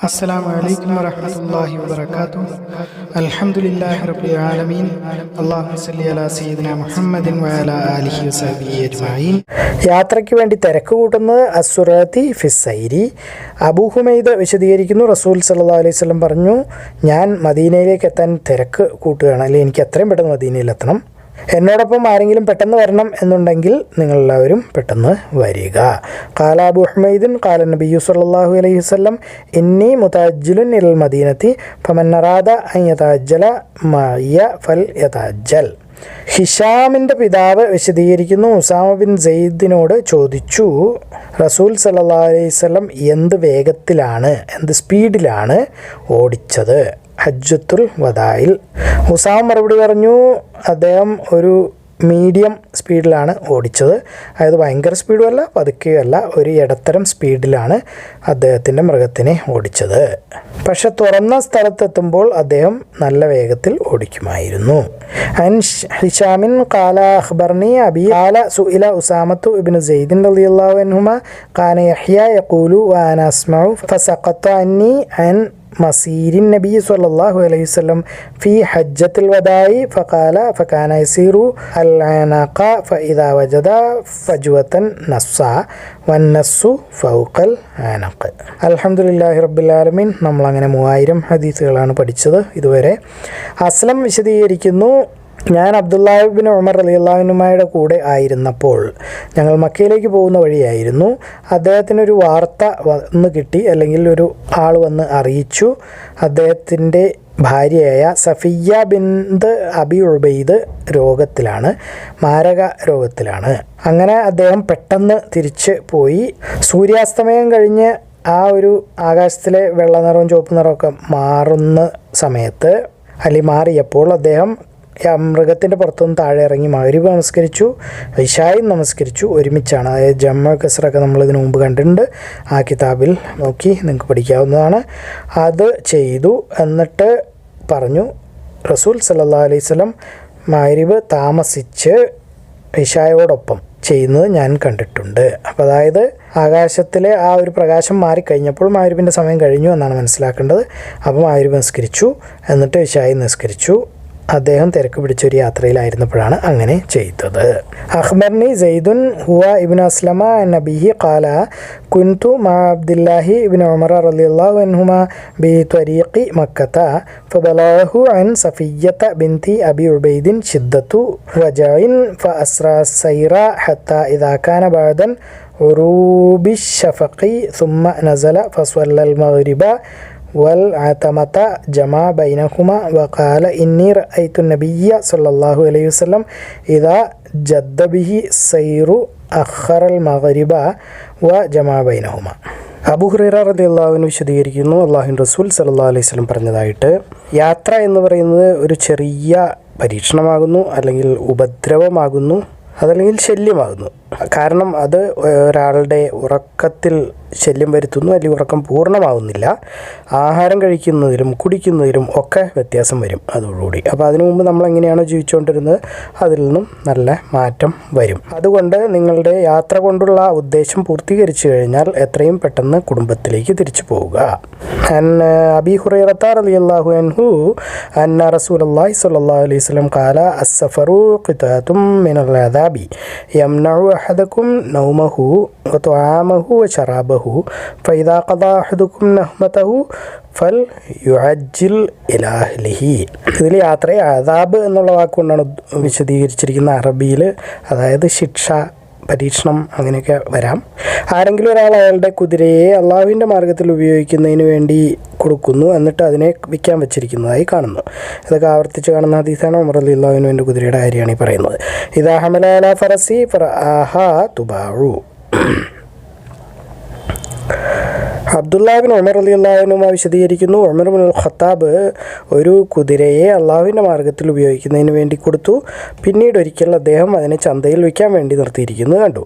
السلام عليكم ورحمة الله وبركاته الحمد لله رب العالمين اللهم صل على سيدنا محمد وعلى آله وصحبه أجمعين യാത്രയ്ക്ക് വേണ്ടി തിരക്ക് കൂട്ടുന്നത് അസുറത്തി ഫിസൈരി അബൂഹുമൈദ് വിശദീകരിക്കുന്നു റസൂൽ സല്ലാ അലൈഹി സ്വലം പറഞ്ഞു ഞാൻ മദീനയിലേക്ക് എത്താൻ തിരക്ക് കൂട്ടുകയാണ് അല്ലെങ്കിൽ എനിക്ക് എത്രയും പെട്ടെന്ന് മദീനയിൽ എത്തണം എന്നോടൊപ്പം ആരെങ്കിലും പെട്ടെന്ന് വരണം എന്നുണ്ടെങ്കിൽ നിങ്ങളെല്ലാവരും പെട്ടെന്ന് വരിക. കാല അബു ഹമീദിൻ കാല നബി സല്ലാഹു അലൈഹി വല്ലം ഇന്നി മുതാജ്ജുലുൻ ഇൽ മദീനത്തി ഫമന്നറാദ യതാജ്ജല മയ്യ ഫൽ യതാജ്ജൽ. ഹിഷാമിന്റെ പിതാവ് വിശദീകരിക്കുന്നു ഉസാമ ബിൻ സെയ്ദിനോട് ചോദിച്ചു റസൂൽ സല്ലാ അലൈഹി സ്വലം എന്ത് വേഗത്തിലാണ് എന്ത് സ്പീഡിലാണ് ഓടിച്ചത്? ഹജ്ജത്തുൽ വദായിൽ. ഉസാം മറുപടി പറഞ്ഞു അദ്ദേഹം ഒരു മീഡിയം സ്പീഡിലാണ് ഓടിച്ചത്. അതായത് ഭയങ്കര സ്പീഡുമല്ല പതുക്കെയല്ല ഒരു ഇടത്തരം സ്പീഡിലാണ് അദ്ദേഹത്തിന്റെ മൃഗത്തിനെ ഓടിച്ചത്. പക്ഷെ തുറന്ന സ്ഥലത്തെത്തുമ്പോൾ അദ്ദേഹം നല്ല വേഗത്തിൽ ഓടിക്കുമായിരുന്നു. ഹിഷാമിൻ കാല അഹ്ബർണി അബി കാല സുഇല ഉസാമത്തു ഇബിൻ സെയ്ദിൻ റളിയല്ലാഹു അൻഹുമ കാന യഹ്യ യഖൂലു വഅന അസ്മഉ ഫസഖത്ത അന്നി അൻ മസീരിൻ നബി സല്ലാഹു അലൈഹി വല്ലം ഫി ഹജ്ജത്തിൽ വദായി ഫഖാല ഫഖാന സീറു അൽഅനഖ ഫഇദ വജദ ഫജ്വതൻ നസ്സ വന്നസ്സു ഫൗഖൽ അനഖ്. അൽഹംദുലില്ലാഹി റബ്ബിൽ ആലമീൻ. നമ്മൾ അങ്ങനെ മൂവായിരം ഹദീസുകളാണ് പഠിച്ചത് ഇതുവരെ. അസ്ലം വിശദീകരിക്കുന്നു. ഞാൻ അബ്ദുല്ലാഹിബിൻ ഉമർ അലി അള്ളാഹിനുമായുടെ കൂടെ ആയിരുന്നപ്പോൾ ഞങ്ങൾ മക്കയിലേക്ക് പോകുന്ന വഴിയായിരുന്നു. അദ്ദേഹത്തിനൊരു വാർത്ത വന്ന് കിട്ടി. അല്ലെങ്കിൽ ഒരു ആൾ വന്ന് അറിയിച്ചു. അദ്ദേഹത്തിന്റെ ഭാര്യയായ സഫിയ ബിന്ദ് അബി ഉബൈദ് രോഗത്തിലാണ്. മാരക രോഗത്തിലാണ്. അങ്ങനെ അദ്ദേഹം പെട്ടെന്ന് തിരിച്ച് പോയി. സൂര്യാസ്തമയം കഴിഞ്ഞ് ആ ഒരു ആകാശത്തിലെ വെള്ള നിറവും നിറമൊക്കെ മാറുന്ന സമയത്ത് അലി മാറിയപ്പോൾ അദ്ദേഹം മൃഗത്തിന്റെ പുറത്തുനിന്ന് താഴെ ഇറങ്ങി മകരീബ് നമസ്കരിച്ചു. ഇഷായും നമസ്കരിച്ചു. ഒരുമിച്ചാണ്. അതായത് ജമ്മ കസറൊക്കെ നമ്മൾ ഇതിനു മുമ്പ് കണ്ടിട്ടുണ്ട്. ആ കിതാബിൽ നോക്കി നിങ്ങൾക്ക് പഠിക്കാവുന്നതാണ്. അത് ചെയ്തു. എന്നിട്ട് പറഞ്ഞു റസൂൽ സല്ലാ അലൈഹി സ്വലം മകരീബ് താമസിച്ച് ഇഷായോടൊപ്പം ചെയ്യുന്നത് ഞാൻ കണ്ടിട്ടുണ്ട്. അപ്പോൾ അതായത് ആകാശത്തിലെ ആ ഒരു പ്രകാശം മാറിക്കഴിഞ്ഞപ്പോൾ മാരുവിന്റെ സമയം കഴിഞ്ഞു എന്നാണ് മനസ്സിലാക്കേണ്ടത്. അപ്പോൾ മാരുവ് നിസ്കരിച്ചു എന്നിട്ട് ഇഷായി നിസ്കരിച്ചു അദ്ദേഹം തിരക്ക് പിടിച്ചൊരു യാത്രയിലായിരുന്നപ്പോഴാണ് അങ്ങനെ ചെയ്തത്. അഹ്മർനി സെയ്ദുൻ ഹുവ ഇബിൻ അസ്ലമ നബിഹി കാല കുൻതു മാ അബ്ദില്ലാഹി ഇബിൻ ഉമർ റളിയല്ലാഹു ബി ത്വരീഖി മക്കത്ത ഫബലാഹു അൻ സഫിയ്യത ബിൻതി അബി ഉബൈദിൻ ഷിദ്ദത്തു വജൈൻ ഫ അസ്ര സൈറ ഹത്ത ഇദാക്കാന ബാദൻ ഉറൂബി ഷഫഖി സുമ്മ നസല ഫസ്വല്ലൽ മഗ്രിബ വൽ ജമാ ബൈനഹുമ വകാല ഇന്നി റഅയ്തു നബിയ്യ സല്ലല്ലാഹു അലൈഹി വസല്ലം ഇദാ ജദ്ദ ബിഹി സൈറു അഖറൽ മഗ്രിബ വ ജമാ ബൈനഹുമ. അബുഹുറ റദിയല്ലാഹുവിന് വിശദീകരിക്കുന്നു. അള്ളാഹുൻ റസൂൽ സല്ലാ അലൈഹി സ്വലം പറഞ്ഞതായിട്ട് യാത്ര എന്ന് പറയുന്നത് ഒരു ചെറിയ പരീക്ഷണമാകുന്നു അല്ലെങ്കിൽ ഉപദ്രവമാകുന്നു അതല്ലെങ്കിൽ ശല്യമാകുന്നു. കാരണം അത് ഒരാളുടെ ഉറക്കത്തിൽ ശല്യം വരുത്തുന്നു അല്ലെങ്കിൽ ഉറക്കം പൂർണമാവുന്നില്ല. ആഹാരം കഴിക്കുന്നതിലും കുടിക്കുന്നതിലും ഒക്കെ വ്യത്യാസം വരും അതോടുകൂടി. അപ്പോൾ അതിനു മുമ്പ് നമ്മൾ എങ്ങനെയാണോ ജീവിച്ചുകൊണ്ടിരുന്നത് അതിൽ നിന്നും നല്ല മാറ്റം വരും. അതുകൊണ്ട് നിങ്ങളുടെ യാത്ര കൊണ്ടുള്ള ഉദ്ദേശം പൂർത്തീകരിച്ചു കഴിഞ്ഞാൽ എത്രയും പെട്ടെന്ന് കുടുംബത്തിലേക്ക് തിരിച്ചു പോവുക. അബി ഹുറൈറത്താർ അലി അള്ളാഹു അൻഹു അന്ന റസൂൽ അള്ളാഹി സ്വല്ലല്ലാഹു അലൈഹി വസല്ലം കാല അസ്സഫറു ഖിതാതും മിനൽ അദാബി യംനഉ أحدكم نومه وطعامه وشرابه فإذا قضى أحدكم نهمته ഫൽ യുഅജിൽ ഇലാഹ്ലിഹി ഇതിൽ യാത്രയെ അതാബ് എന്നുള്ള വാക്കുകൊണ്ടാണ് വിശദീകരിച്ചിരിക്കുന്ന അറബിയിൽ അതായത് ശിക്ഷ പരീക്ഷണം അങ്ങനെയൊക്കെ വരാം. ആരെങ്കിലും ഒരാൾ അയാളുടെ കുതിരയെ അള്ളാഹുവിന്റെ മാർഗത്തിൽ ഉപയോഗിക്കുന്നതിന് വേണ്ടി കൊടുക്കുന്നു. എന്നിട്ട് അതിനെ വിൽക്കാൻ വെച്ചിരിക്കുന്നതായി കാണുന്നു. ഇതൊക്കെ ആവർത്തിച്ച് കാണുന്ന ഹദീസാണ് ഉമർ അലി അള്ളാഹുവിന് എന്റെ കുതിരയുടെ കാര്യമാണ് ഈ പറയുന്നത്. ഇതാ ഹമല ഫറസി ആഹ തുബാഴു അബ്ദുല്ലാബിൻ ഉമർ അലി അള്ളാഹുനുമായി വിശദീകരിക്കുന്നു. ഉമർ ബിൻ ഖത്താബ് ഒരു കുതിരയെ അള്ളാഹുവിന്റെ മാർഗത്തിൽ ഉപയോഗിക്കുന്നതിന് വേണ്ടി കൊടുത്തു. പിന്നീട് ഒരിക്കൽ അദ്ദേഹം അതിനെ ചന്തയിൽ വിൽക്കാൻ വേണ്ടി നിർത്തിയിരിക്കുന്നു കണ്ടു.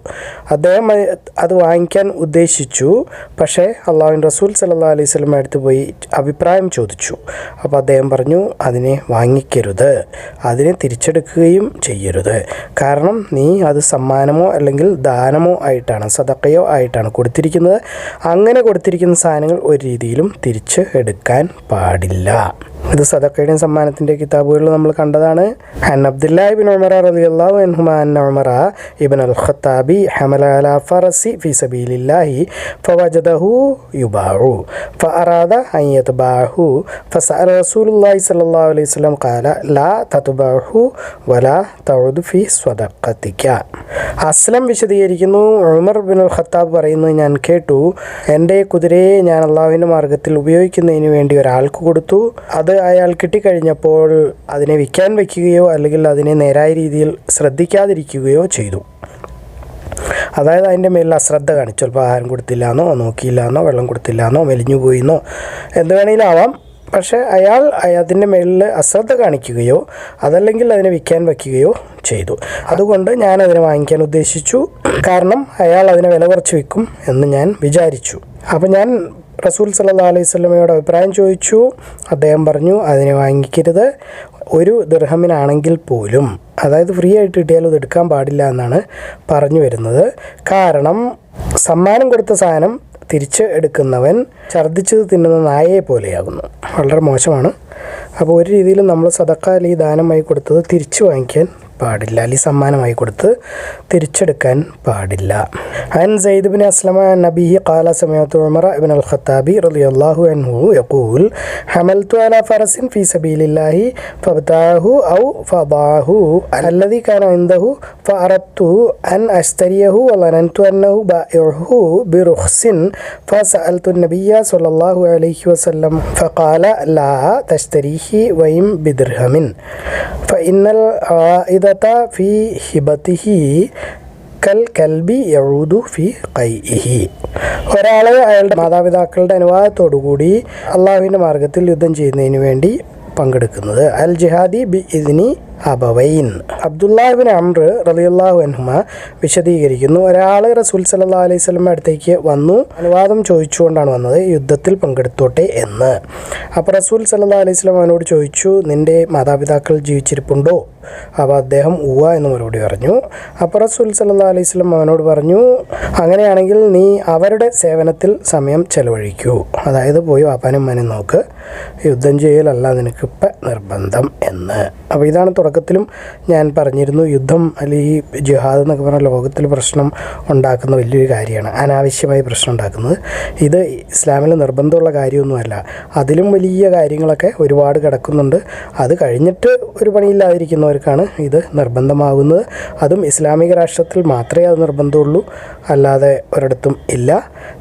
അദ്ദേഹം അത് വാങ്ങിക്കാൻ ഉദ്ദേശിച്ചു. പക്ഷേ അള്ളാഹുവിൻ റസൂൽ സല്ലാ അലൈഹി സ്വലം അടുത്ത് പോയി അഭിപ്രായം ചോദിച്ചു. അപ്പോൾ അദ്ദേഹം പറഞ്ഞു അതിനെ വാങ്ങിക്കരുത്. അതിനെ തിരിച്ചെടുക്കുകയും ചെയ്യരുത്. കാരണം നീ അത് സമ്മാനമോ അല്ലെങ്കിൽ ദാനമോ ആയിട്ടാണ് സദക്കയോ ആയിട്ടാണ് കൊടുത്തിരിക്കുന്നത്. അങ്ങനെ കൊടുത്തിരിക്കുന്ന വിശദീകരിക്കുന്ന സാധനങ്ങൾ ഒരു രീതിയിലും തിരിച്ച് എടുക്കാൻ പാടില്ല. ഇത് സദക്കയുടെയും സമ്മാനത്തിന്റെ കിതാബുകളിൽ നമ്മൾ കണ്ടതാണ്. അൻ അബ്ദുല്ല ഇബിൻ ഉമറ റലി അള്ളാഹു അൻഹുമാൻ ഉമറ ഇബിൻ അൽ ഖത്താബി ഹമല അല ഫറസി ഫി സബീലില്ലാഹി ഫവജദഹു യുബാഹു ഫഅറാദ അയ്യത് ബാഹു ഫസ റസൂലുള്ളാഹി സ്വല്ലല്ലാഹു അലൈഹി വസല്ലം ഖാല ലാ തതുബഹു വലാ തഉദു ഫി സ്വദഖതിക അസ്ലം വിശദീകരിക്കുന്നു. ഉമർ ബിൻ അൽ ഖത്താബ് പറയുന്നത് ഞാൻ കേട്ടു എന്റെ കുതിരയെ ഞാൻ അള്ളാഹുവിന്റെ മാർഗത്തിൽ ഉപയോഗിക്കുന്നതിന് വേണ്ടി ഒരാൾക്ക് കൊടുത്തു. അത് അയാൾ കിട്ടിക്കഴിഞ്ഞപ്പോൾ അതിനെ വിൽക്കാൻ വയ്ക്കുകയോ അല്ലെങ്കിൽ അതിനെ നേരായ രീതിയിൽ ശ്രദ്ധിക്കാതിരിക്കുകയോ ചെയ്തു. അതായത് അതിന്റെ മേലിൽ അശ്രദ്ധ കാണിച്ചു. ചിലപ്പോൾ ആഹാരം കൊടുത്തില്ല എന്നോ നോക്കിയില്ല എന്നോ വെള്ളം കൊടുത്തില്ല എന്നോ മെലിഞ്ഞു പോയി എന്നോ എന്ത് വേണമെങ്കിലും പക്ഷേ അയാൾ അതിന്റെ മേളിൽ അശ്രദ്ധ കാണിക്കുകയോ അതല്ലെങ്കിൽ അതിനെ വിൽക്കാൻ വയ്ക്കുകയോ ചെയ്തു. അതുകൊണ്ട് ഞാൻ അതിനെ വാങ്ങിക്കാൻ ഉദ്ദേശിച്ചു. കാരണം അയാൾ അതിനെ വില കുറച്ച് വിൽക്കും എന്ന് ഞാൻ വിചാരിച്ചു. അപ്പോൾ ഞാൻ റസൂൽ സല്ലാ അലൈഹി സ്വലമയോട് അഭിപ്രായം ചോദിച്ചു. അദ്ദേഹം പറഞ്ഞു അതിനെ വാങ്ങിക്കരുത്. ഒരു ദർഹമിനാണെങ്കിൽ പോലും അതായത് ഫ്രീ ആയിട്ട് കിട്ടിയാലും ഇത് എടുക്കാൻ പാടില്ല എന്നാണ് പറഞ്ഞു വരുന്നത്. കാരണം സമ്മാനം കൊടുത്ത സാധനം തിരിച്ച് എടുക്കുന്നവൻ ഛർദ്ദിച്ചത് തിന്നുന്ന നായയെ പോലെയാകുന്നു. വളരെ മോശമാണ്. അപ്പോൾ ഒരു രീതിയിലും നമ്മൾ സദക്ക അല്ലെങ്കിൽ ദാനമായി കൊടുത്തത് തിരിച്ചു വാങ്ങിക്കാൻ പാടില്ല അല്ലെങ്കിൽ സമ്മാനമായി കൊടുത്ത് തിരിച്ചെടുക്കാൻ പാടില്ല അൻ സയ്യിദ് ബിൻ അസ്ലമ നബിഹി قال سمعت عمر بن الخطاب رضي الله عنه يقول حملت على فرس في سبيل الله فابتاعه أو فضعه الذي كان عنده فأردت أن أشتريه وظننت أنه بائعه برخص فسألت النبي صلى الله عليه وسلم فقال لا تشتريه وإن بدرهم فإن ഖലത ഫി ഹിബത്തിഹി കൽ കൽബി യഴൂദു ഫി കൈഇഹി ഒരാളെ അയാളുടെ മാതാപിതാക്കളുടെ അനുവാദത്തോടുകൂടി അള്ളാഹുവിന്റെ മാർഗത്തിൽ യുദ്ധം ചെയ്യുന്നതിന് വേണ്ടി പങ്കെടുക്കുന്നത്. അൽ ജിഹാദി ബി ഇതിനി അബവൈൻ. അബ്ദുല്ലാഹിബിൻ അമ്ര റലിയുല്ലാഹു അൻഹുമ വിശദീകരിക്കുന്നു. ഒരാൾ റസൂൽ സല്ലാ അലൈഹി സ്വലമ അടുത്തേക്ക് വന്നു. അനുവാദം ചോദിച്ചുകൊണ്ടാണ് വന്നത്. യുദ്ധത്തിൽ പങ്കെടുത്തോട്ടെ എന്ന്. അപ്പോൾ റസൂൽ സല്ലാ അലൈഹി സ്വലം അവനോട് ചോദിച്ചു നിന്റെ മാതാപിതാക്കൾ ജീവിച്ചിരിപ്പുണ്ടോ? അപ്പോൾ അദ്ദേഹം ഉവ എന്ന് മറുപടി പറഞ്ഞു. അപ്പോൾ റസൂൽ സല്ലാ അലൈഹി സ്വലം അവനോട് പറഞ്ഞു അങ്ങനെയാണെങ്കിൽ നീ അവരുടെ സേവനത്തിൽ സമയം ചെലവഴിക്കൂ. അതായത് പോയി വാപ്പാനും മനും നോക്ക്. യുദ്ധം ചെയ്യലല്ല നിനക്കിപ്പം നിർബന്ധം എന്ന്. അപ്പോൾ ഇതാണ് തുടക്കത്തിലും ഞാൻ പറഞ്ഞിരുന്നു യുദ്ധം അല്ലെങ്കിൽ ജിഹാദ് എന്നൊക്കെ പറഞ്ഞാൽ ലോകത്തിൽ പ്രശ്നം ഉണ്ടാക്കുന്ന വലിയൊരു കാര്യമാണ് അനാവശ്യമായി പ്രശ്നം ഉണ്ടാക്കുന്നത്. ഇത് ഇസ്ലാമിൽ നിർബന്ധമുള്ള കാര്യമൊന്നുമല്ല. അതിലും വലിയ കാര്യങ്ങളൊക്കെ ഒരുപാട് കിടക്കുന്നുണ്ട്. അത് കഴിഞ്ഞിട്ട് ഒരു പണിയില്ലാതിരിക്കുന്നവർക്കാണ് ഇത് നിർബന്ധമാകുന്നത്. അതും ഇസ്ലാമിക രാഷ്ട്രത്തിൽ മാത്രമേ അത് നിർബന്ധമുള്ളൂ. അല്ലാതെ ഒരിടത്തും ഇല്ല.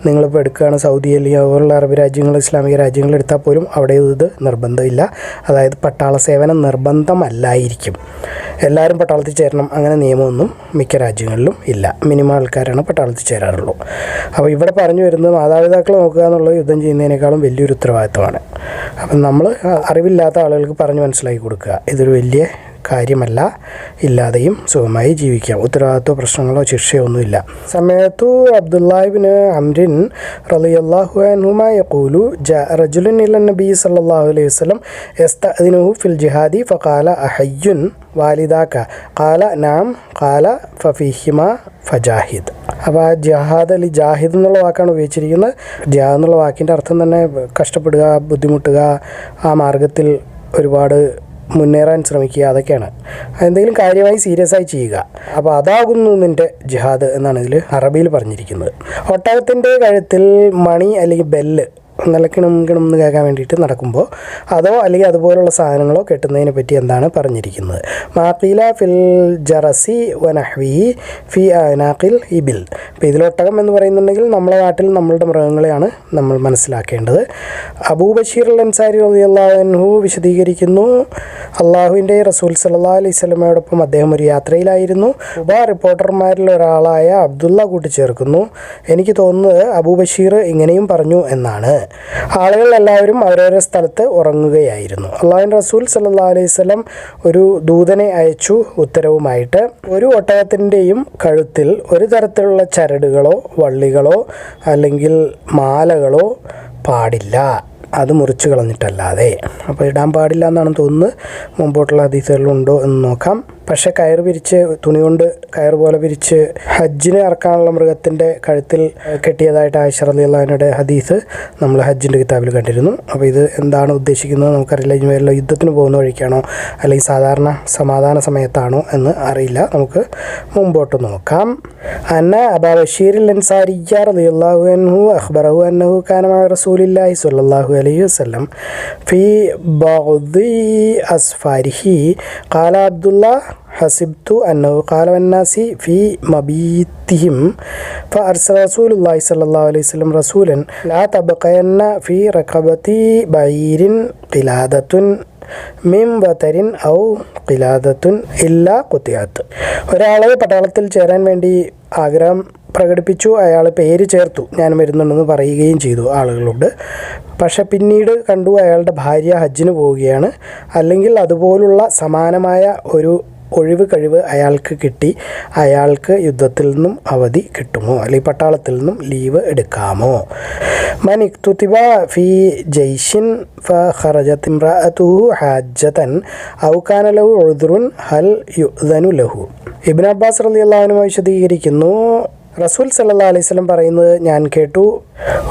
നിങ്ങളിപ്പോൾ എടുക്കുകയാണ് സൗദി അല്ലെങ്കിൽ അതുപോലുള്ള അറബ് രാജ്യങ്ങൾ ഇസ്ലാമിക രാജ്യങ്ങൾ എടുത്താൽ പോലും അവിടെ ഇത് നിർബന്ധമില്ല. അതായത് പട്ടാള സേവനം നിർബന്ധമല്ലായിരിക്കും. എല്ലാവരും പട്ടാളത്തിൽ ചേരണം. അങ്ങനെ നിയമമൊന്നും മിക്ക രാജ്യങ്ങളിലും ഇല്ല. മിനിമം ആൾക്കാരാണ് പട്ടാളത്തിൽ ചേരാറുള്ളൂ. അപ്പോൾ ഇവിടെ പറഞ്ഞു വരുന്നത് മാതാപിതാക്കളെ നോക്കുക എന്നുള്ളത് യുദ്ധം ചെയ്യുന്നതിനേക്കാളും വലിയൊരു ഉത്തരവാദിത്തമാണ് അപ്പം നമ്മൾ അറിവില്ലാത്ത ആളുകൾക്ക് പറഞ്ഞു മനസ്സിലാക്കി കൊടുക്കുക. ഇതൊരു വലിയ കാര്യമല്ല. ഇല്ലാതെയും സുഖമായി ജീവിക്കാം. ഉത്തരവാദിത്വ പ്രശ്നങ്ങളോ ശിക്ഷയോ ഒന്നുമില്ല. സമയത്തു അബ്ദുല്ലാഹിബിന് അംരിൻ റളിയല്ലാഹു അൻഹുമ കൂലു ജ റജുലുൻ ഇല നബി സല്ലാഹു അലൈഹി വസല്ലം യസ്തഅദിനുഹു ഫിൽ ജിഹാദി ഫകാല അഹയ്യുൻ വാലിദാക്ക. കാല നാം കാല ഫഫീഹിമ ഫജാഹിദ്. അപ്പോൾ ജഹാദ് അലി ജാഹിദ് എന്നുള്ള വാക്കാണ് ഉപയോഗിച്ചിരിക്കുന്നത്. ജഹാദ് എന്നുള്ള വാക്കിന്റെ അർത്ഥം തന്നെ കഷ്ടപ്പെടുക ബുദ്ധിമുട്ടുക ആ മാർഗത്തിൽ ഒരുപാട് മുന്നേറാൻ ശ്രമിക്കുക അതൊക്കെയാണ്. എന്തെങ്കിലും കാര്യമായി സീരിയസ് ആയി ചെയ്യുക. അപ്പോൾ അതാകുന്നു നിന്റെ ജിഹാദ് എന്നാണ് ഇതിൽ അറബിയിൽ പറഞ്ഞിരിക്കുന്നത്. ഒട്ടകത്തിന്റെ കഴുത്തിൽ മണി അല്ലെങ്കിൽ ബെല്ല് നല്ല കിണം എന്ന് കേൾക്കാൻ വേണ്ടിയിട്ട് നടക്കുമ്പോൾ അതോ അല്ലെങ്കിൽ അതുപോലുള്ള സാധനങ്ങളോ കെട്ടുന്നതിനെ പറ്റി എന്താണ് പറഞ്ഞിരിക്കുന്നത്? മാഖീല ഫിൽ ജറസി വനഹ്വി ഫി അനാഖിൽ ഇബിൽ. അപ്പോൾ ഇതിലൊട്ടകം എന്ന് പറയുന്നുണ്ടെങ്കിൽ നമ്മളെ നാട്ടിൽ നമ്മളുടെ മൃഗങ്ങളെയാണ് നമ്മൾ മനസ്സിലാക്കേണ്ടത്. അബൂബഷീർ അൽ അൻസാരി അള്ളാഹു വിശദീകരിക്കുന്നു അള്ളാഹുവിന്റെ റസൂൽ സല്ലാ അലൈഹി സ്വലമയോടൊപ്പം അദ്ദേഹം ഒരു യാത്രയിലായിരുന്നു. ഉപ റിപ്പോർട്ടർമാരിൽ ഒരാളായ അബ്ദുള്ള കൂട്ടിച്ചേർക്കുന്നു. എനിക്ക് തോന്നുന്നത് അബൂബഷീർ ഇങ്ങനെയും പറഞ്ഞു എന്നാണ്. ആളുകൾ എല്ലാവരും അവരവരുടെ സ്ഥലത്ത് ഉറങ്ങുകയായിരുന്നു. അള്ളാഹുൻ റസൂൽ സല്ലാ അലൈഹി സ്വലം ഒരു ദൂതനെ അയച്ചു ഉത്തരവുമായിട്ട് ഒരു ഒട്ടകത്തിന്റെയും കഴുത്തിൽ ഒരു തരത്തിലുള്ള ചരടുകളോ വള്ളികളോ അല്ലെങ്കിൽ മാലകളോ പാടില്ല. അത് മുറിച്ച് കളഞ്ഞിട്ടല്ലാതെ. അപ്പോൾ ഇടാൻ പാടില്ല എന്നാണ് തോന്നുന്നത്. മുമ്പോട്ടുള്ള ഹദീസുകളിലുണ്ടോ എന്ന് നോക്കാം. പക്ഷേ കയർ പിരിച്ച് തുണി കൊണ്ട് കയർ പോലെ പിരിച്ച് ഹജ്ജിന് ഇറക്കാനുള്ള മൃഗത്തിൻ്റെ കഴുത്തിൽ കെട്ടിയതായിട്ട് ആയിഷ റളിയല്ലാഹുവിനുടെ ഹദീസ് നമ്മൾ ഹജ്ജിൻ്റെ കിതാബിൽ കണ്ടിരുന്നു അപ്പോൾ ഇത് എന്താണ് ഉദ്ദേശിക്കുന്നത് നമുക്കറിയില്ല ഇനി വല്ല യുദ്ധത്തിന് പോകുന്ന വഴിക്കാണോ അല്ലെങ്കിൽ സാധാരണ സമാധാന സമയത്താണോ എന്ന് അറിയില്ല നമുക്ക് മുമ്പോട്ട് നോക്കാം അന്ന അബാ ബഷീർ അൻസാരിയ റളിയല്ലാഹു അൻഹു അഖ്ബറഹു അന്നഹു കാന മഅ റസൂലില്ലാഹി സ്വല്ലല്ലാഹു അലൈഹി വസല്ലം ഫീ ബഅദി അസ്ഫാരിഹി ഖാല അബ്ദുല്ലാഹ് حسبت ഹസിബ്തു അന്നഹു കാലവന്നാസി ഫി മബീത്തിഹിം ഫ അർസ റസൂലുല്ലാഹി സല്ലല്ലാഹു അലൈഹി വസല്ലം റസൂലൻ ലാ തബഖയന്ന ഫി റഖബത്തി ബൈരിൻ ഖിലാദത്തുൻ മിം വതരിൻ ഔ ഖിലാദത്തുൻ ഇല്ലാ കുത്തിയാത്ത് ഒരാളെ പട്ടാളത്തിൽ ചേരാൻ വേണ്ടി ആഗ്രഹം പ്രകടിപ്പിച്ചു. അയാൾ പേര് ചേർത്തു. ഞാൻ വരുന്നുണ്ടെന്ന് പറയുകയും ചെയ്തു ആളുകളോട്. പക്ഷെ പിന്നീട് കണ്ടു അയാളുടെ ഭാര്യ ഹജ്ജിന് പോവുകയാണ്. അല്ലെങ്കിൽ അതുപോലുള്ള സമാനമായ ഒരു ഒഴിവ് കഴിവ് അയാൾക്ക് കിട്ടി അയാൾക്ക് യുദ്ധത്തിൽ നിന്നും അവധി കിട്ടുമോ? അല്ലെങ്കിൽ പട്ടാളത്തിൽ നിന്നും ലീവ് എടുക്കാമോ? മൻ ഫി ജയ്ഷിൻ ഔ കാന ലഹു ഉദ്റുൻ ഹൽ യുഅ്ദനു ലഹു. ഇബ്നു അബ്ബാസ് റളിയല്ലാഹു അൻഹു വിശദീകരിക്കുന്നു റസൂൽ സല്ലാ അലൈഹി സ്വലം പറയുന്നത് ഞാൻ കേട്ടു.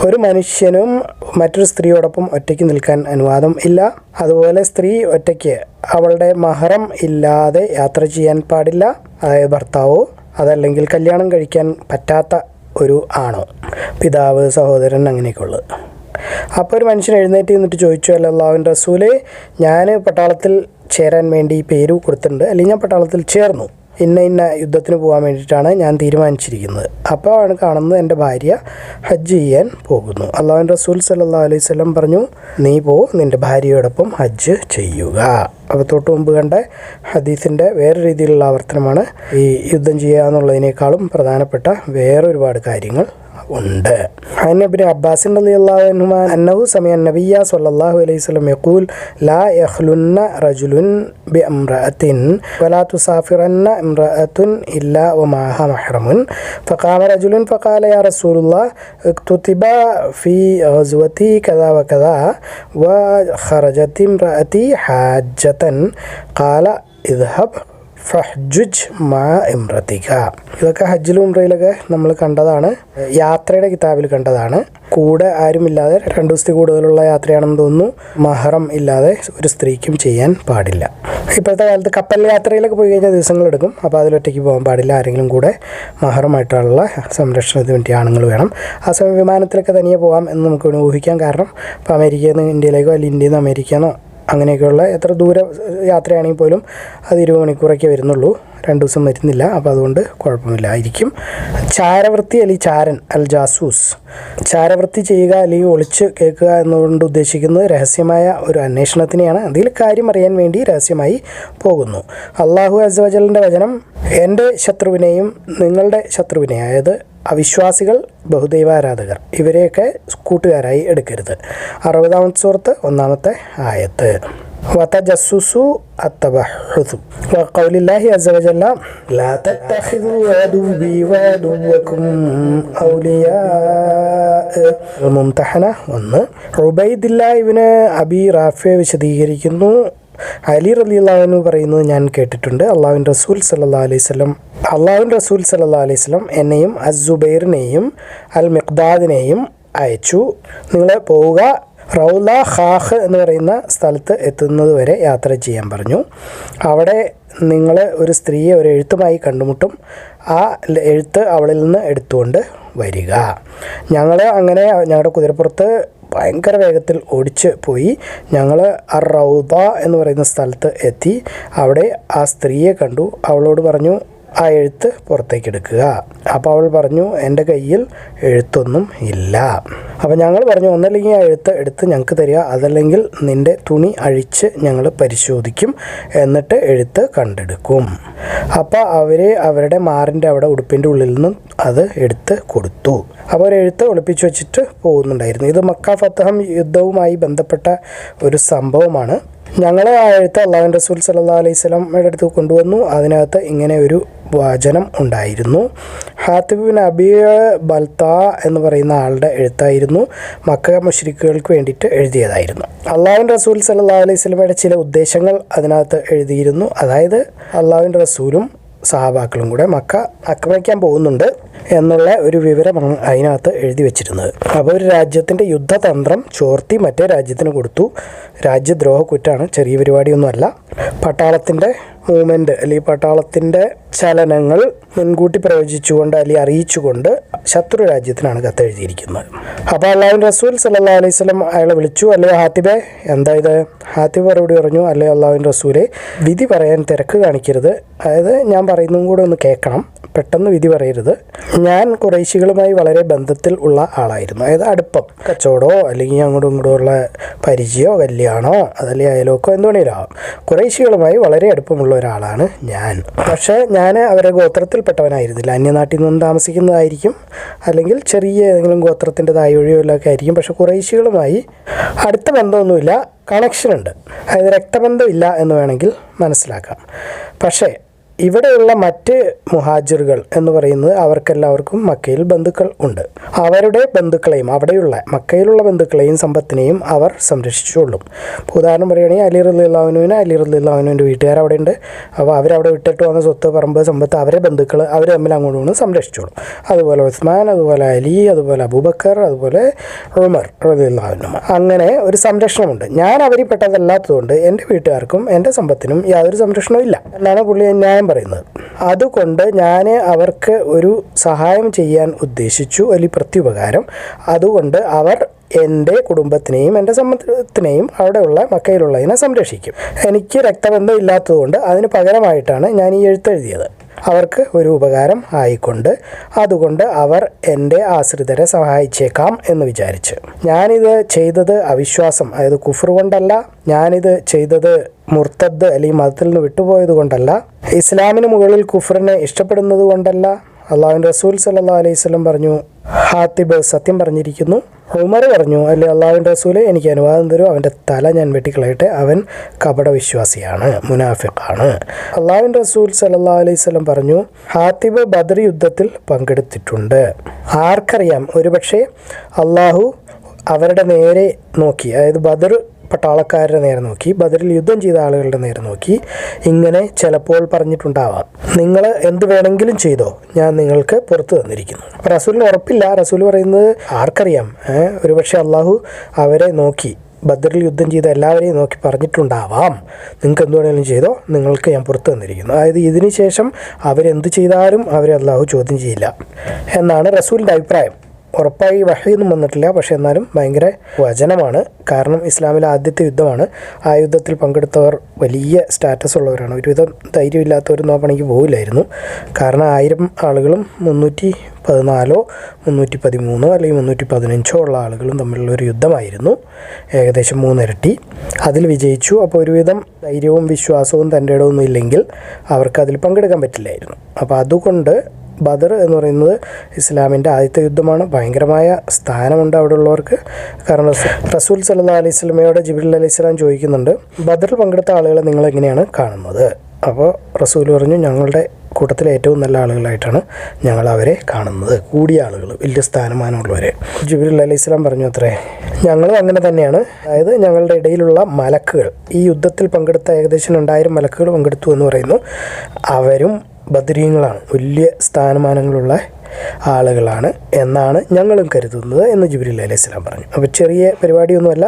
ഒരു മനുഷ്യനും മറ്റൊരു സ്ത്രീയോടൊപ്പം ഒറ്റയ്ക്ക് നിൽക്കാൻ അനുവാദം ഇല്ല. അതുപോലെ സ്ത്രീ ഒറ്റയ്ക്ക് അവളുടെ മഹറം ഇല്ലാതെ യാത്ര ചെയ്യാൻ പാടില്ല. അതായത് ഭർത്താവോ അതല്ലെങ്കിൽ കല്യാണം കഴിക്കാൻ പറ്റാത്ത ഒരു ആണോ? പിതാവ് സഹോദരൻ അങ്ങനെയൊക്കെ ഉള്ളത് അപ്പോൾ ഒരു മനുഷ്യൻ എഴുന്നേറ്റ് നിന്നിട്ട് ചോദിച്ചു അല്ല അള്ളാഹുവിന്റെ റസൂലെ ഞാൻ പട്ടാളത്തിൽ ചേരാൻ വേണ്ടി പേര് കൊടുത്തിട്ടുണ്ട്. അല്ലെങ്കിൽ ഞാൻ പട്ടാളത്തിൽ ചേർന്നു. ഇന്ന ഇന്ന യുദ്ധത്തിന് പോകാൻ വേണ്ടിയിട്ടാണ് ഞാൻ തീരുമാനിച്ചിരിക്കുന്നത്. അപ്പോൾ ആണ് കാണുന്നത് എന്റെ ഭാര്യ ഹജ്ജ് ചെയ്യാൻ പോകുന്നു. അള്ളാഹു റസൂൽ സല്ലാ അലൈഹി സ്വലം പറഞ്ഞു നീ പോ നിന്റെ ഭാര്യയോടൊപ്പം ഹജ്ജ് ചെയ്യുക. അപ്പോൾ തൊട്ട് മുമ്പ് കണ്ട ഹദീസിന്റെ വേറെ രീതിയിലുള്ള ആവർത്തനമാണ് ഈ യുദ്ധം ചെയ്യുക എന്നുള്ളതിനേക്കാളും പ്രധാനപ്പെട്ട വേറെ ഒരുപാട് കാര്യങ്ങൾ ഉണ്ട് عن ابن عباس رضي الله عنهما أنه سمع النبي صلى الله عليه وسلم يقول لا يخلن رجل بامرأة ولا تسافرن امرأة إلا ومعها محرم فقام رجل فقال يا رسول الله اكتتب في غزوتي كذا وكذا وخرجت امرأتي حاجة قال اذهب ഫഹ്ജുജ് മാ ഇമ്രത്തിക ഇതൊക്കെ ഹജ്ജിലും ഉംറയിലൊക്കെ നമ്മൾ കണ്ടതാണ്. യാത്രയുടെ കിതാബിൽ കണ്ടതാണ്. കൂടെ ആരുമില്ലാതെ രണ്ടു ദിവസത്തിൽ കൂടുതലുള്ള യാത്രയാണെന്ന് തോന്നുന്നു. മഹറം ഇല്ലാതെ ഒരു സ്ത്രീക്കും ചെയ്യാൻ പാടില്ല. ഇപ്പോഴത്തെ കാലത്ത് കപ്പൽ യാത്രയിലൊക്കെ പോയി കഴിഞ്ഞാൽ ദിവസങ്ങളെടുക്കും അപ്പോൾ അതിലൊറ്റയ്ക്ക് പോകാൻ പാടില്ല. ആരെങ്കിലും കൂടെ മഹറമായിട്ടുള്ള സംരക്ഷണത്തിന് വേണ്ടി ആണുങ്ങൾ വേണം. ആ സമയം വിമാനത്തിലൊക്കെ തനിയെ പോകാം എന്ന് നമുക്ക് ഊഹിക്കാം കാരണം ഇപ്പോൾ അമേരിക്കയിൽ നിന്ന് ഇന്ത്യയിലേക്കോ അല്ലെങ്കിൽ ഇന്ത്യയിൽ നിന്ന് അമേരിക്കന്നോ അങ്ങനെയൊക്കെയുള്ള എത്ര ദൂര യാത്രയാണെങ്കിൽ പോലും അത് ഇരുപത് മണിക്കൂറൊക്കെ വരുന്നുള്ളൂ. രണ്ട് ദിവസം വരുന്നില്ല അപ്പോൾ അതുകൊണ്ട് കുഴപ്പമില്ലായിരിക്കും ചാരവൃത്തി അല്ലെങ്കിൽ ചാരൻ അൽ ജാസൂസ്? ചാരവൃത്തി ചെയ്യുക അല്ലെങ്കിൽ ഒളിച്ച് കേൾക്കുക എന്നുകൊണ്ട് ഉദ്ദേശിക്കുന്നത് രഹസ്യമായ ഒരു അന്വേഷണത്തിനെയാണ്. അതിൽ കാര്യം അറിയാൻ വേണ്ടി രഹസ്യമായി പോകുന്നു. അള്ളാഹു അസവജലിന്റെ വചനം എന്റെ ശത്രുവിനെയും നിങ്ങളുടെ ശത്രുവിനെ അതായത് അവിശ്വാസികൾ ബഹുദൈവാരാധകർ ഇവരെയൊക്കെ കൂട്ടുകാരായി എടുക്കരുത്. അറുപതാമത്തെ സുഹൃത്ത് ഒന്നാമത്തെ ആയത്ത്. വതജസ്സുസു അത്തബഹുദു വഖൗലില്ലാഹി അസ്സ വജല്ല ലാ തത്തഖിദു അദുബി വഅദുവകും ഔലിയാ മുംതഹന ഒന്ന് ഉബൈദില്ല ഇബ്നു അബി റാഫിയ വിശദീകരിക്കുന്നു. അലി റലിയുള്ളവെന്ന് പറയുന്നത് ഞാൻ കേട്ടിട്ടുണ്ട്. അള്ളാഹുവിൻ റസൂൽ സല്ലാ അലൈവല്ലം അള്ളാഹുവിൻ റസൂൽ സല്ലാ അലൈവല്ലം എന്നെയും അസുബൈറിനെയും അൽ മിഖ്ദാദിനെയും അയച്ചു. നിങ്ങളെ പോവുക റൗല ഖാഹ് എന്ന് പറയുന്ന സ്ഥലത്ത് എത്തുന്നത് വരെ യാത്ര ചെയ്യാൻ പറഞ്ഞു. അവിടെ നിങ്ങൾ ഒരു സ്ത്രീയെ ഒരു എഴുത്തുമായി കണ്ടുമുട്ടും. ആ എഴുത്ത് അവളിൽ നിന്ന് എടുത്തുകൊണ്ട് വരിക. ഞങ്ങൾ അങ്ങനെ ഞങ്ങളുടെ കുതിരപ്പുറത്ത് ഭയങ്കര വേഗത്തിൽ ഓടിച്ച് പോയി. ഞങ്ങൾ ആ റൗദ എന്ന് പറയുന്ന സ്ഥലത്ത് എത്തി. അവിടെ ആ സ്ത്രീയെ കണ്ടു. അവളോട് പറഞ്ഞു ആ എഴുത്ത് പുറത്തേക്ക് എടുക്കുക. അപ്പോൾ അവൾ പറഞ്ഞു എന്റെ കയ്യിൽ എഴുത്തൊന്നും ഇല്ല. അപ്പോൾ ഞങ്ങൾ പറഞ്ഞു ഒന്നല്ലെങ്കിൽ ആ എഴുത്ത് എടുത്ത് ഞങ്ങൾക്ക് തരിക. അതല്ലെങ്കിൽ നിന്റെ തുണി അഴിച്ച് ഞങ്ങൾ പരിശോധിക്കും. എന്നിട്ട് എഴുത്ത് കണ്ടെടുക്കും. അപ്പോൾ അവർ അവരുടെ മാറിന്റെ അവിടെ ഉടുപ്പിന്റെ ഉള്ളിൽ നിന്നും അത് എടുത്ത് കൊടുത്തു. അപ്പോൾ ഒരു എഴുത്ത് ഒളിപ്പിച്ചു വെച്ചിട്ട് പോകുന്നുണ്ടായിരുന്നു. ഇത് മക്ക ഫത്തഹം യുദ്ധവുമായി ബന്ധപ്പെട്ട ഒരു സംഭവമാണ്. ഞങ്ങൾ ആ എഴുത്ത് അള്ളാഹു റസൂൽ സല്ലാ അലൈഹി സ്വലമയുടെ അടുത്ത് കൊണ്ടുവന്നു. അതിനകത്ത് ഇങ്ങനെ ഒരു വാചനം ഉണ്ടായിരുന്നു. ഹാത്തിബ് ബിൻ അബി ബൽത്ത എന്ന് പറയുന്ന ആളുടെ എഴുത്തായിരുന്നു. മക്ക മുഷ്രിക്കുകൾക്ക് വേണ്ടിയിട്ട് എഴുതിയതായിരുന്നു. അള്ളാഹുൻ റസൂൽ സല്ലാ അലൈഹി സ്വലമയുടെ ചില ഉദ്ദേശങ്ങൾ അതിനകത്ത് എഴുതിയിരുന്നു. അതായത് അള്ളാഹുൻ റസൂലും സഹാബാക്കളും കൂടെ മക്ക ആക്രമിക്കാൻ പോകുന്നുണ്ട് എന്നുള്ള ഒരു വിവരമാണ് അതിനകത്ത് എഴുതി വെച്ചിരുന്നത്. അപ്പോൾ ഒരു രാജ്യത്തിന്റെ യുദ്ധതന്ത്രം ചോർത്തി മറ്റേ രാജ്യത്തിന് കൊടുത്തു. രാജ്യദ്രോഹ കുറ്റമാണ് ചെറിയ പരിപാടിയൊന്നുമല്ല. പട്ടാളത്തിന്റെ മൂവ്മെന്റ് അല്ലെങ്കിൽ പട്ടാളത്തിന്റെ ചലനങ്ങൾ മുൻകൂട്ടി പ്രവചിച്ചുകൊണ്ട് അല്ലെങ്കിൽ അറിയിച്ചുകൊണ്ട് ശത്രു രാജ്യത്തിനാണ് കത്തെഴുതിയിരിക്കുന്നത്. അപ്പോൾ അള്ളാഹുൻ റസൂൽ സല്ലാ അലൈഹി സ്വലം അയാളെ വിളിച്ചു അല്ലയോ ഹാത്തിബെ എന്താ ഇത്? ഹാത്തിബ് മറുപടി പറഞ്ഞു അല്ലയോ അള്ളാഹുൻ റസൂലെ വിധി പറയാൻ തിരക്ക് കാണിക്കരുത്. അതായത് ഞാൻ പറയുന്നതും കൂടെ ഒന്ന് കേൾക്കണം പെട്ടെന്ന് വിധി പറയരുത്. ഞാൻ കുറേശികളുമായി വളരെ ബന്ധത്തിൽ ഉള്ള ആളായിരുന്നു. അതായത് അടുപ്പം കച്ചവടമോ അല്ലെങ്കിൽ അങ്ങോട്ടും ഇങ്ങോട്ടും ഉള്ള പരിചയമോ കല്യാണമോ അതല്ലേ അയലോക്കോ? എന്ത് വേണേലും ആവാം. കുറേശികളുമായി വളരെ അടുപ്പമുള്ള ഒരാളാണ് ഞാൻ. പക്ഷേ ഞാൻ അവരുടെ ഗോത്രത്തിൽപ്പെട്ടവനായിരുന്നില്ല. അന്യനാട്ടിൽ നിന്നും താമസിക്കുന്നതായിരിക്കും. അല്ലെങ്കിൽ ചെറിയ ഏതെങ്കിലും ഗോത്രത്തിന്റെ തായൊഴിയോ ഒക്കെ ആയിരിക്കും. പക്ഷേ കുറേശികളുമായി അടുത്ത ബന്ധമൊന്നുമില്ല. കണക്ഷനുണ്ട് അതായത് രക്തബന്ധമില്ല എന്ന് വേണമെങ്കിൽ മനസ്സിലാക്കാം. പക്ഷേ ഇവിടെയുള്ള മറ്റ് മുഹാജിറുകൾ എന്ന് പറയുന്നത് അവർക്കെല്ലാവർക്കും മക്കയിൽ ബന്ധുക്കൾ ഉണ്ട്. അവരുടെ ബന്ധുക്കളെയും അവിടെയുള്ള മക്കയിലുള്ള ബന്ധുക്കളെയും സമ്പത്തിനെയും അവർ സംരക്ഷിച്ചുകൊള്ളും ഉദാഹരണം പറയുകയാണെങ്കിൽ അലി റലിള്ളാഹുനുവിന് അലി റലിള്ളാഹുനുവിന്റെ വീട്ടുകാർ അവിടെ ഉണ്ട് അപ്പോൾ അവരവിടെ വിട്ടിട്ട് വന്ന സ്വത്ത് പറമ്പ് സമ്പത്ത് അവരെ ബന്ധുക്കൾ അവർ തമ്മിൽ അങ്ങോട്ട് വന്ന് സംരക്ഷിച്ചോളും. അതുപോലെ ഉസ്മാൻ അതുപോലെ അലി അതുപോലെ അബൂബക്കർ അതുപോലെ ഉമർ റലിള്ളാഹുനും അങ്ങനെ ഒരു സംരക്ഷണമുണ്ട്. ഞാൻ അവരിൽ പെട്ടതല്ലാത്തതുകൊണ്ട് എന്റെ വീട്ടുകാർക്കും എന്റെ സമ്പത്തിനും യാതൊരു സംരക്ഷണവും ഇല്ല. എന്നാണ് പുള്ളി ന്യായം പറയുന്നത്. അതുകൊണ്ട് ഞാൻ അവർക്ക് ഒരു സഹായം ചെയ്യാൻ ഉദ്ദേശിച്ചു. അല്ലെ പ്രത്യുപകാരം. അതുകൊണ്ട് അവർ എന്റെ കുടുംബത്തിനെയും എന്റെ സമ്പത്തിനെയും അവിടെയുള്ള മക്കയിലുള്ളതിനെ സംരക്ഷിക്കും. എനിക്ക് രക്തബന്ധം ഇല്ലാത്തതുകൊണ്ട് അതിന് പകരമായിട്ടാണ് ഞാൻ ഈ എഴുത്തെഴുതിയത് അവർക്ക് ഒരു ഉപകാരം ആയിക്കൊണ്ട് അതുകൊണ്ട് അവർ എന്റെ ആശ്രിതരെ സഹായിച്ചേക്കാം എന്ന് വിചാരിച്ച്. ഞാനിത് ചെയ്തത് അവിശ്വാസം അതായത് കുഫർ കൊണ്ടല്ല. ഞാനിത് ചെയ്തത് മുർത്തദ് അല്ലെങ്കിൽ മതത്തിൽ നിന്ന് വിട്ടുപോയത് കൊണ്ടല്ല ഇസ്ലാമിന് മുകളിൽ കുഫറിനെ ഇഷ്ടപ്പെടുന്നത് കൊണ്ടല്ല അള്ളാഹുവിൻ റസൂൽ സല്ലാ അലൈഹി സ്വലം പറഞ്ഞു. ഹാത്തിബ് സത്യം പറഞ്ഞിരിക്കുന്നു. ഉമർ പറഞ്ഞു അല്ലെ അള്ളാഹുവിൻ റസൂലെ എനിക്ക് അനുവാദം തരും. അവന്റെ തല ഞാൻ വെട്ടിക്കളയട്ടെ. അവൻ കപട വിശ്വാസിയാണ് മുനാഫിഖാണ്. അള്ളാഹുവിൻ റസൂൽ സല്ലാ അലൈഹി സ്വലം പറഞ്ഞു ഹാത്തിബ് ബദർ യുദ്ധത്തിൽ പങ്കെടുത്തിട്ടുണ്ട്. ആർക്കറിയാം? ഒരുപക്ഷെ അള്ളാഹു അവരുടെ നേരെ നോക്കി. അതായത് ബദർ പട്ടാളക്കാരുടെ നേരെ നോക്കി ബദറിൽ യുദ്ധം ചെയ്ത ആളുകളുടെ നേരെ നോക്കി ഇങ്ങനെ ചിലപ്പോൾ പറഞ്ഞിട്ടുണ്ടാവാം. നിങ്ങൾ എന്ത് വേണമെങ്കിലും ചെയ്തോ ഞാൻ നിങ്ങൾക്ക് പുറത്തു തന്നിരിക്കുന്നു. റസൂലിന് ഉറപ്പില്ല. റസൂൽ പറയുന്നത് ആർക്കറിയാം. ഒരുപക്ഷെ അള്ളാഹു അവരെ നോക്കി ബദറിൽ യുദ്ധം ചെയ്ത എല്ലാവരെയും നോക്കി പറഞ്ഞിട്ടുണ്ടാവാം. നിങ്ങൾക്ക് എന്ത് വേണമെങ്കിലും ചെയ്തോ നിങ്ങൾക്ക് ഞാൻ പുറത്തു തന്നിരിക്കുന്നു. അതായത് ഇതിനുശേഷം അവരെന്ത് ചെയ്താലും അവരെ അള്ളാഹു ചോദ്യം ചെയ്യില്ല എന്നാണ് റസൂലിന്റെ അഭിപ്രായം. ഉറപ്പായി വഹയൊന്നും വന്നിട്ടില്ല. പക്ഷെ എന്നാലും ഭയങ്കര വചനമാണ്. കാരണം ഇസ്ലാമിലെ ആദ്യത്തെ യുദ്ധമാണ്. ആ യുദ്ധത്തിൽ പങ്കെടുത്തവർ വലിയ സ്റ്റാറ്റസ് ഉള്ളവരാണ്. ഒരുവിധം ധൈര്യമില്ലാത്തവരൊന്നും ആ പണിക്ക് പോകില്ലായിരുന്നു കാരണം ആയിരം ആളുകളും മുന്നൂറ്റി പതിനാലോ മുന്നൂറ്റി പതിമൂന്നോ അല്ലെങ്കിൽ മുന്നൂറ്റി പതിനഞ്ചോ ഉള്ള ആളുകളും തമ്മിലുള്ള ഒരു യുദ്ധമായിരുന്നു. ഏകദേശം മൂന്നിരട്ടി. അതിൽ വിജയിച്ചു. അപ്പോൾ ഒരുവിധം ധൈര്യവും വിശ്വാസവും തന്റെ ഇടമൊന്നും ഇല്ലെങ്കിൽ അവർക്ക് അതിൽ പങ്കെടുക്കാൻ പറ്റില്ലായിരുന്നു. അപ്പോൾ അതുകൊണ്ട് ബദർ എന്ന് പറയുന്നത് ഇസ്ലാമിന്റെ ആദ്യത്തെ യുദ്ധമാണ്. ഭയങ്കരമായ സ്ഥാനമുണ്ട് അവിടെ ഉള്ളവർക്ക് കാരണം റസൂൽ സല്ലാ അലൈഹി സ്വലമയോട് ജിബിൽ അലൈഹി സ്വലാം ചോദിക്കുന്നുണ്ട് ബദറിൽ പങ്കെടുത്ത ആളുകളെ നിങ്ങൾ എങ്ങനെയാണ് കാണുന്നത്? അപ്പോൾ റസൂൽ പറഞ്ഞു ഞങ്ങളുടെ കൂട്ടത്തിലെ ഏറ്റവും നല്ല ആളുകളായിട്ടാണ് ഞങ്ങൾ അവരെ കാണുന്നത്. കൂടിയ ആളുകൾ വലിയ സ്ഥാനമാനമുള്ളവരെ. ജുബിൽ അലൈഹി സ്വലാം പറഞ്ഞു അത്രേ. ഞങ്ങളും അങ്ങനെ തന്നെയാണ്. അതായത് ഞങ്ങളുടെ ഇടയിലുള്ള മലക്കുകൾ ഈ യുദ്ധത്തിൽ പങ്കെടുത്ത ഏകദേശം രണ്ടായിരം മലക്കുകൾ പങ്കെടുത്തു എന്ന് പറയുന്നു. അവരും ബദരീങ്ങളാണ്. വലിയ സ്ഥാനമാനങ്ങളുള്ള ആളുകളാണ് എന്നാണ് ഞങ്ങളും കരുതുന്നത് എന്ന് ജിബ്രീൽ അലൈഹി സ്വലാം പറഞ്ഞു. അപ്പോൾ ചെറിയ പരിപാടിയൊന്നുമല്ല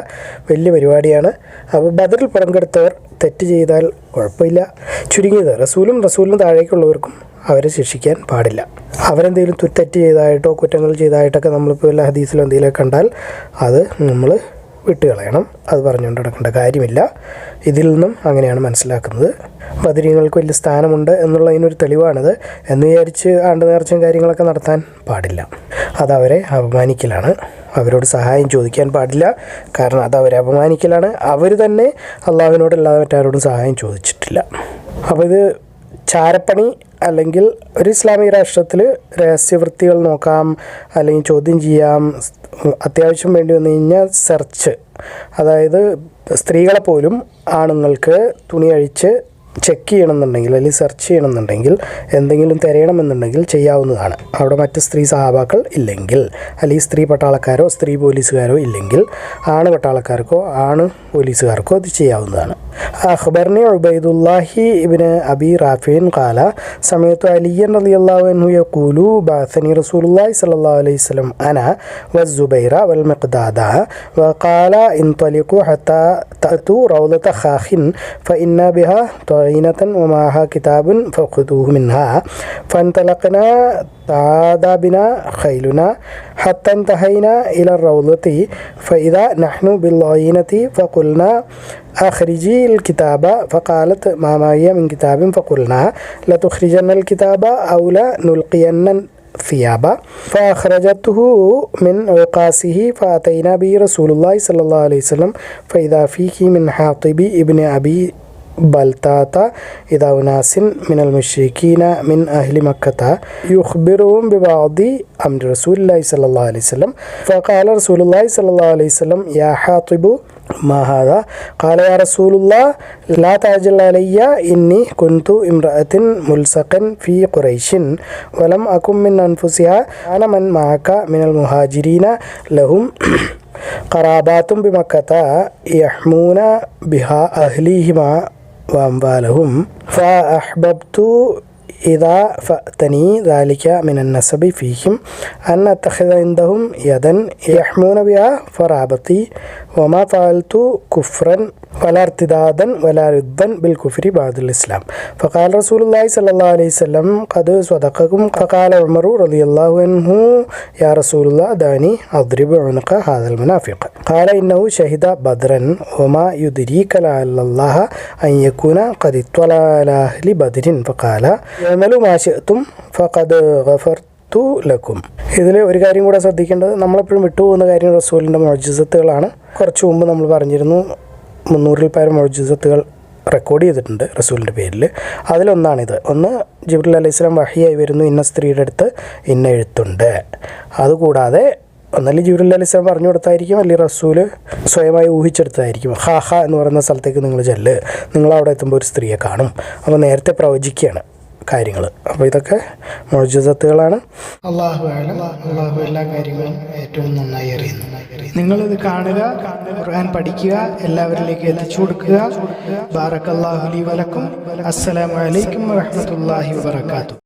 വലിയ പരിപാടിയാണ്. അപ്പോൾ ബദറിൽ പങ്കെടുത്തവർ തെറ്റ് ചെയ്താൽ കുഴപ്പമില്ല. ചുരുങ്ങിയത് റസൂലും റസൂലിനും താഴേക്കുള്ളവർക്കും അവരെ ശിക്ഷിക്കാൻ പാടില്ല. അവരെന്തെങ്കിലും തെറ്റ് ചെയ്തതായിട്ടോ കുറ്റങ്ങൾ ചെയ്തതായിട്ടൊക്കെ നമ്മളിപ്പോൾ വല്ല ഹദീസിലോ എന്തെങ്കിലും കണ്ടാൽ അത് നമ്മൾ വിട്ടുകളയണം അത് പറഞ്ഞുകൊണ്ട് നടക്കേണ്ട കാര്യമില്ല. ഇതിൽ നിന്നും അങ്ങനെയാണ് മനസ്സിലാക്കുന്നത്. ബദരീങ്ങൾക്ക് വലിയ സ്ഥാനമുണ്ട് എന്നുള്ളതിനൊരു തെളിവാണിത്. എന്ന് വിചാരിച്ച് ആണ്ട് നേർച്ചയും കാര്യങ്ങളൊക്കെ നടത്താൻ പാടില്ല. അതവരെ അപമാനിക്കലാണ്. അവരോട് സഹായം ചോദിക്കാൻ പാടില്ല. കാരണം അത് അവരെ അപമാനിക്കലാണ്. അവർ തന്നെ അള്ളാഹുവിനോടല്ലാതെ മറ്റാരോടും സഹായം ചോദിച്ചിട്ടില്ല. അപ്പോൾ ഇത് ചാരപ്പണി അല്ലെങ്കിൽ ഒരു ഇസ്ലാമിക രാഷ്ട്രത്തിൽ രഹസ്യവൃത്തികൾ നോക്കാം അല്ലെങ്കിൽ ചോദ്യം ചെയ്യാം അത്യാവശ്യം വേണ്ടി വന്നു കഴിഞ്ഞാൽ സെർച്ച് അതായത് സ്ത്രീകളെ പോലും ആണുങ്ങൾക്ക് തുണി അഴിച്ച് ചെക്ക് ചെയ്യണമെന്നുണ്ടെങ്കിൽ അല്ലെങ്കിൽ സെർച്ച് ചെയ്യണമെന്നുണ്ടെങ്കിൽ എന്തെങ്കിലും തിരയണമെന്നുണ്ടെങ്കിൽ ചെയ്യാവുന്നതാണ്. അവിടെ മറ്റ് സ്ത്രീ സഹാബാക്കൾ ഇല്ലെങ്കിൽ അല്ലെങ്കിൽ സ്ത്രീ പട്ടാളക്കാരോ സ്ത്രീ പോലീസുകാരോ ഇല്ലെങ്കിൽ ആണ് പട്ടാളക്കാർക്കോ ആണ് പോലീസുകാർക്കോ ഇത് ചെയ്യാവുന്നതാണ്. അഖ്ബർനി ഉബൈദുല്ലാഹി ഇബിന് അബി റാഫിൻ കാല സമയത്ത് അലിയൻ അലി അള്ളാഹുനു യഖൂലു ബാസനി റസൂലി സ്വല്ലല്ലാഹു അലൈഹി വസല്ലം അന വസ്സുബൈറ വൽ മഖ്ദാദ വഖാല ഇൻ തലിഖു ഹത്താ തഅതു റൗലത ഫ ഇന്ന ബിഹാ طعينة ومعها كتاب فخذوه منها. فانطلقنا تعادى بنا خيلنا حتى انتهينا إلى الروضة. فإذا نحن بالعينة فقلنا أخرجي الكتاب. فقالت ما معي من كتاب. فقلنا لتخرجن الكتاب أو لا نلقين ثياب فأخرجته من عقاسه فأتينا به رسول الله صلى الله عليه وسلم. فإذا فيه من حاطب ابن أبي بلتات إذا أناس من المشركين من أهل مكة يخبرهم ببعض أمر رسول الله صلى الله عليه وسلم. فقال رسول الله صلى الله عليه وسلم يا حاطب ما هذا؟ قال يا رسول الله لا تعجل علي إني كنت امرأة ملصقا في قريش ولم أكن من أنفسها أنا من معك من المهاجرين لهم. قرابات بمكة يحمون بها أهليهما. وأموالهم. فأحببت إذا فأتني ذلك من النسب فيهم أن أتخذ عندهم يدا يحمون بها فرابطي وما فعلت كفرا വലാർത്തിദാദൻ വലാരുദ്ധൻ ബിൽ കുഫരി ബാദുൽ ഇസ്ലാം. ഫഖാൽ റസൂലുല്ലാഹി സല്ലാ അലൈഹി സ്വലം ഖദ് സ്വതക്കും ഖഖാല ഉമറു റളിയല്ലാഹു അൻഹു യാ റസൂലുള്ള ദാനി അദ്രിബ് ഉനക ഹാദൽ മുനാഫിഖ്. ഖാല ഇന്നഹു ഷഹിദ ബദ്രൻ വമാ യുദ്രീക ലഅല്ലല്ലാഹ അൻ യകൂന അഹ്ലി ബദ്രിൻ. ഫഖാല യമലു മാ ശിഅ്തും ഫഖദ് ഗഫർത് ത്തു ലക്കും ഇതിൽ ഒരു കാര്യം കൂടെ ശ്രദ്ധിക്കേണ്ടത് നമ്മളെപ്പോഴും വിട്ടുപോകുന്ന കാര്യം റസൂലിന്റെ മോജിസത്തുകളാണ് കുറച്ച് മുമ്പ് നമ്മൾ പറഞ്ഞിരുന്നു മുന്നൂറിൽ പരം മോജിസത്തുകൾ റെക്കോർഡ് ചെയ്തിട്ടുണ്ട് റസൂലിന്റെ പേരിൽ. അതിലൊന്നാണിത്. ഒന്ന് ജിബ്രിൽ അലൈഹി സ്വലാം വഹിയായി വരുന്നു ഇന്ന സ്ത്രീയുടെ അടുത്ത് ഇന്ന എഴുത്തുണ്ട്. അതുകൂടാതെ ഒന്നല്ലെങ്കിൽ ജിബ്രിൽ അലൈഹി സ്വലാം പറഞ്ഞു കൊടുത്തായിരിക്കും അല്ലെങ്കിൽ റസൂൽ സ്വയമായി ഊഹിച്ചെടുത്തതായിരിക്കും. ഹാ ഹാ എന്ന് പറയുന്ന സ്ഥലത്തേക്ക് നിങ്ങൾ ചെല്ല്. നിങ്ങൾ അവിടെ എത്തുമ്പോൾ ഒരു സ്ത്രീയെ കാണും. അപ്പോൾ നേരത്തെ പ്രവചിക്കുകയാണ്. കാര്യങ്ങൾ അപ്പോൾ ഇതൊക്കെ മോജിസത്തുകളാണ് അള്ളാഹു അള്ളാഹു എല്ലാ കാര്യങ്ങളും ഏറ്റവും നന്നായി അറിയുന്നു. നിങ്ങളിത് കാണുക ഖുർആൻ പഠിക്കുക എല്ലാവരിലേക്ക് എത്തിച്ചു കൊടുക്കുക. ബാറക്കല്ലാഹുലി വലക്കും. അസ്സലാമു അലൈക്കും വറഹ്മത്തുള്ളാഹി വബറകാതുഹു.